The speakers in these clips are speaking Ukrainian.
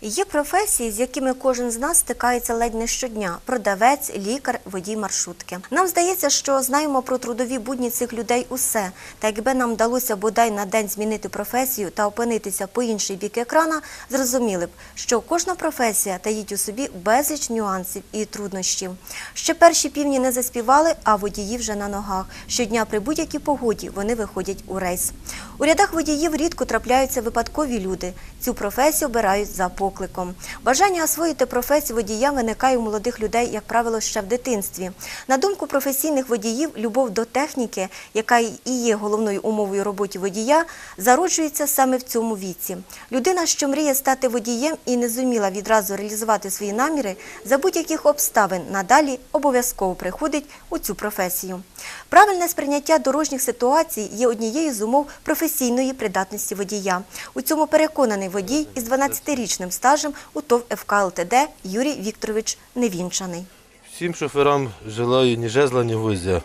Є професії, з якими кожен з нас стикається ледь не щодня: продавець, лікар, водій маршрутки. Нам здається, що знаємо про трудові будні цих людей усе. Та якби нам вдалося бодай на день змінити професію та опинитися по інший бік екрана, зрозуміли б, що кожна професія таїть у собі безліч нюансів і труднощів. Ще перші півні не заспівали, а водії вже на ногах. Щодня при будь-якій погоді вони виходять у рейс. У рядах водіїв рідко трапляються випадкові люди. Цю професію обирають за покликом. Бажання освоїти професію водія виникає у молодих людей, як правило, ще в дитинстві. На думку професійних водіїв, любов до техніки, яка і є головною умовою роботи водія, зароджується саме в цьому віці. Людина, що мріє стати водієм і не зуміла відразу реалізувати свої наміри, за будь-яких обставин надалі обов'язково приходить у цю професію. Правильне сприйняття дорожніх ситуацій є однією з умов професійної придатності водія. У цьому переконаний водій із 12-річним стажем у ТОВ ФК ЛТД Юрій Вікторович Невінчаний. Всім шоферам желаю ні жезла, ні.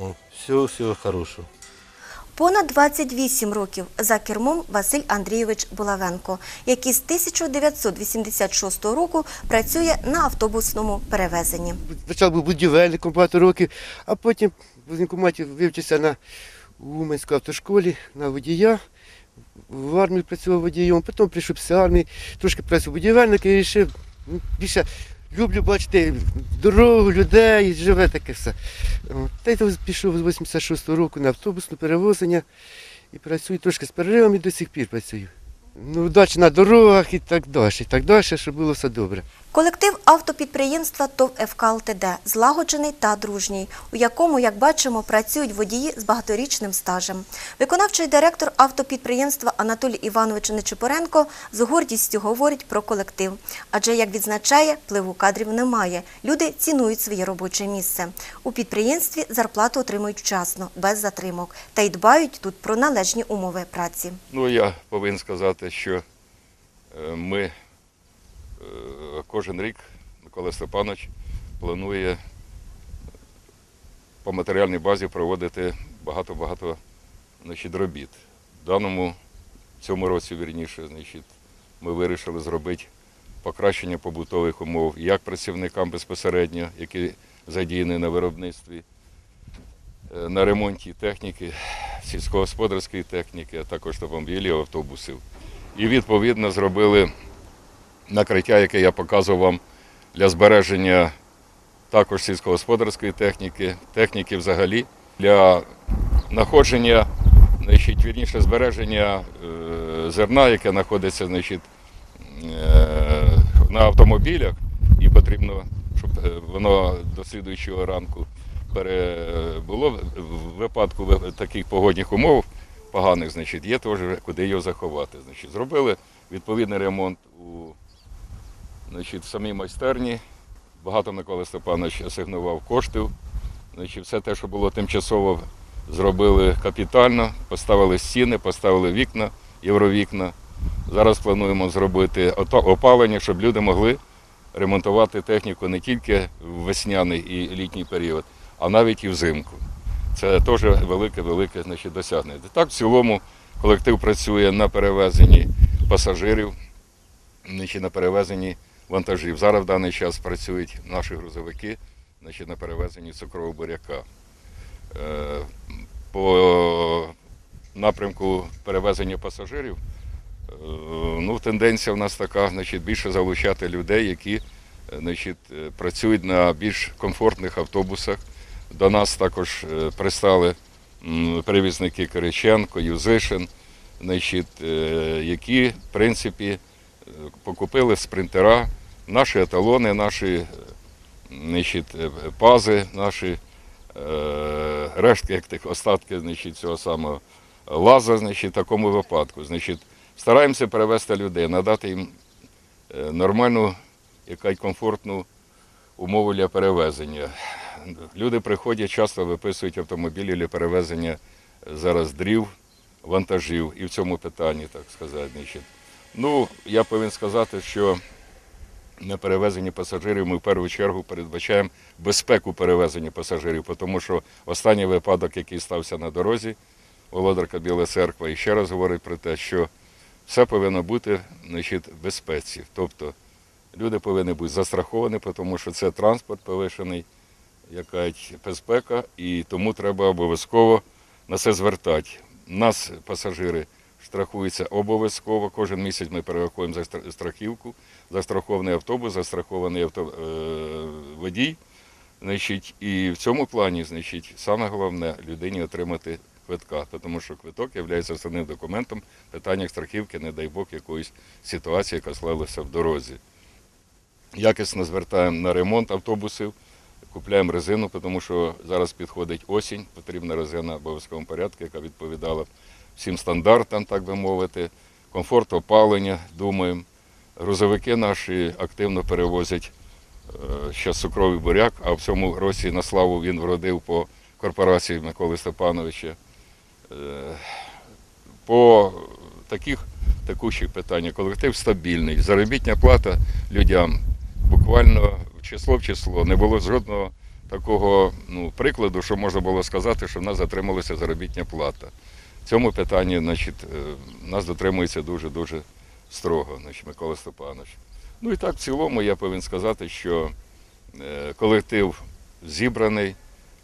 О, всього, всього хорошого. Понад 28 років за кермом Василь Андрійович Булавенко, який з 1986 року працює на автобусному перевезенні. Спочатку був будівельником багато років, а потім в вивчився на Уманській автошколі на водія. В армії працював водієм, потім прийшов після армії, трошки працював будівельником і вирішив ну, більше люблю бачити дорогу, людей, живе таке все. Та й пішов з 86-го року на автобусне перевозення і працюю трошки з переривом і до сих пір працюю. Ну, удачі на дорогах і так далі, і так далі, щоб було все добре. Колектив автопідприємства ТОВ ФК ЛТД злагоджений та дружній, у якому, як бачимо, працюють водії з багаторічним стажем. Виконавчий директор автопідприємства Анатолій Іванович Нечипоренко з гордістю говорить про колектив. Адже, як відзначає, впливу кадрів немає. Люди цінують своє робоче місце. У підприємстві зарплату отримують вчасно, без затримок, та й дбають тут про належні умови праці. Ну, я повинен сказати, що е, ми кожен рік Микола Степанович планує е, по матеріальній базі проводити багато-багато значить, робіт. В даному цьому році, вірніше, значить, ми вирішили зробити покращення побутових умов як працівникам безпосередньо, які задіяні на виробництві, е, на ремонті техніки, сільськогосподарської техніки, а також автомобілів, автобусів. І відповідно зробили накриття, яке я показував вам для збереження також сільськогосподарської техніки, техніки взагалі для знаходження, значить, вірніше збереження е, зерна, яке знаходиться значить, е, на автомобілях, і потрібно, щоб е, воно до слідуючого ранку було в випадку таких погодних умов поганих, значить, є теж куди його заховати. Значить, зробили відповідний ремонт у значить, самій майстерні. Багато Микола Степанович асигнував коштів. Значить, все те, що було тимчасово, зробили капітально, поставили стіни, поставили вікна, євровікна. Зараз плануємо зробити опалення, щоб люди могли ремонтувати техніку не тільки в весняний і літній період, а навіть і взимку. Це теж велике-велике досягнення. Так, в цілому колектив працює на перевезенні пасажирів, на перевезенні вантажів. Зараз в даний час працюють наші грузовики значить, на перевезенні цукрового буряка. Е, По напрямку перевезення пасажирів е, ну, тенденція в нас така, значить, більше залучати людей, які е, значить, працюють на більш комфортних автобусах. До нас також пристали м, перевізники Кириченко, Юзишин, значить, які, в принципі, покупили спринтера, наші еталони, наші е, значить, е, пази, наші е, рештки, остатки значить, цього самого лаза, значить, в такому випадку. Значить, стараємося перевести людей, надати їм е, нормальну, яка комфортну умову для перевезення. Люди приходять, часто виписують автомобілі для перевезення зараз дрів, вантажів і в цьому питанні, так сказати. Ну, я повинен сказати, що на перевезенні пасажирів ми в першу чергу передбачаємо безпеку перевезення пасажирів, тому що останній випадок, який стався на дорозі, Володарка Біла Церква, і ще раз говорить про те, що все повинно бути значить, в безпеці. Тобто люди повинні бути застраховані, тому що це транспорт повишений, якась безпека, і тому треба обов'язково на це звертати. Нас пасажири страхуються обов'язково. Кожен місяць ми перераховуємо за стра- страхівку, застрахований автобус, застрахований авто, е, водій. Значить, і в цьому плані, значить, саме головне людині отримати квитка, тому що квиток є основним документом в питаннях страхівки, не дай Бог, якоїсь ситуації, яка склалася в дорозі. Якісно звертаємо на ремонт автобусів, купляємо резину, тому що зараз підходить осінь, потрібна резина в обов'язковому порядку, яка відповідала всім стандартам, так би мовити, комфорт опалення, думаємо. Грузовики наші активно перевозять ще цукровий буряк, а в цьому році на славу він вродив по корпорації Миколи Степановича. Е, По таких текущих питаннях колектив стабільний, заробітня плата людям буквально в число в число. Не було жодного такого ну, прикладу, що можна було сказати, що в нас затрималася заробітня плата. Цьому питанні значить, е, нас дотримується дуже-дуже строго, значить, Микола Степанович. Ну і так, в цілому, я повинен сказати, що е, колектив зібраний,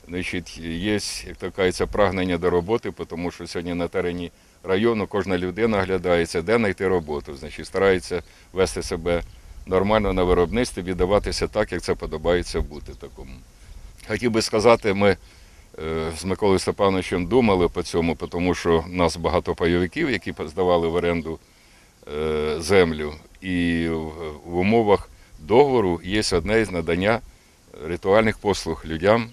значить, є, як то кажеться, прагнення до роботи, тому що сьогодні на терені району кожна людина оглядається, де знайти роботу. Значить, старається вести себе нормально на виробництві, віддаватися так, як це подобається бути такому. Хотів би сказати, ми з Миколою Степановичем думали по цьому, тому що в нас багато пайовиків, які здавали в оренду е, землю. І в умовах договору є одне із надання ритуальних послуг людям.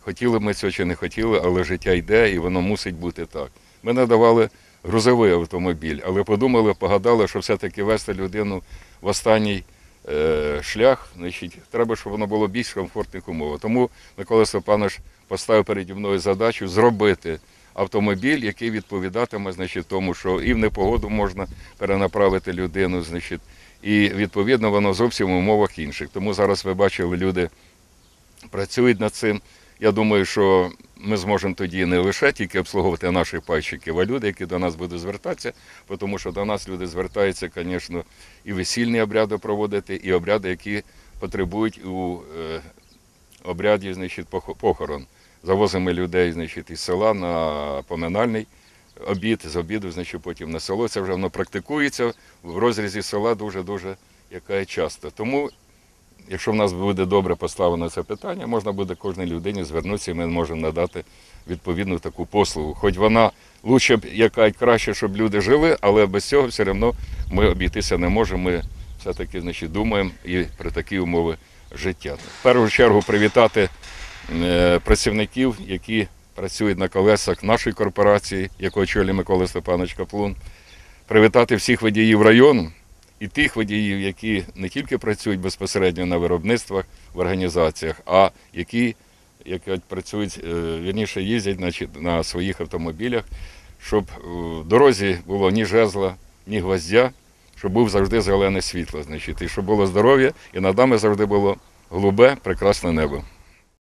Хотіли ми цього чи не хотіли, але життя йде і воно мусить бути так. Ми надавали грузовий автомобіль, але подумали, погадали, що все-таки вести людину в останній е, шлях, значить, треба, щоб воно було більш комфортних умов. Тому Микола Степанович поставив переді мною задачу зробити автомобіль, який відповідатиме значить, тому, що і в непогоду можна перенаправити людину, значить, і відповідно воно зовсім в умовах інших. Тому зараз ви бачили, люди працюють над цим. Я думаю, що ми зможемо тоді не лише тільки обслуговувати наших пайщиків, а люди, які до нас будуть звертатися, тому що до нас люди звертаються, звісно, і весільні обряди проводити, і обряди, які потребують у е, обряді значить, похорон. Завозимо людей значить, із села на поминальний обід, з обіду, значить, потім на село. Це вже воно практикується в розрізі села дуже-дуже часто. Тому Якщо в нас буде добре поставлено це питання, можна буде кожній людині звернутися, і ми можемо надати відповідну таку послугу. Хоч вона лучше б яка краще, щоб люди жили, але без цього все одно ми обійтися не можемо. Ми все-таки значить, думаємо і про такі умови життя. В першу чергу привітати працівників, які працюють на колесах нашої корпорації, яку очолює Микола Степанович Каплун, привітати всіх водіїв району і тих водіїв, які не тільки працюють безпосередньо на виробництвах, в організаціях, а які, які працюють, е, вірніше їздять значить, на своїх автомобілях, щоб в дорозі було ні жезла, ні гвоздя, щоб був завжди зелене світло, значить, і щоб було здоров'я, і над нами завжди було голубе, прекрасне небо.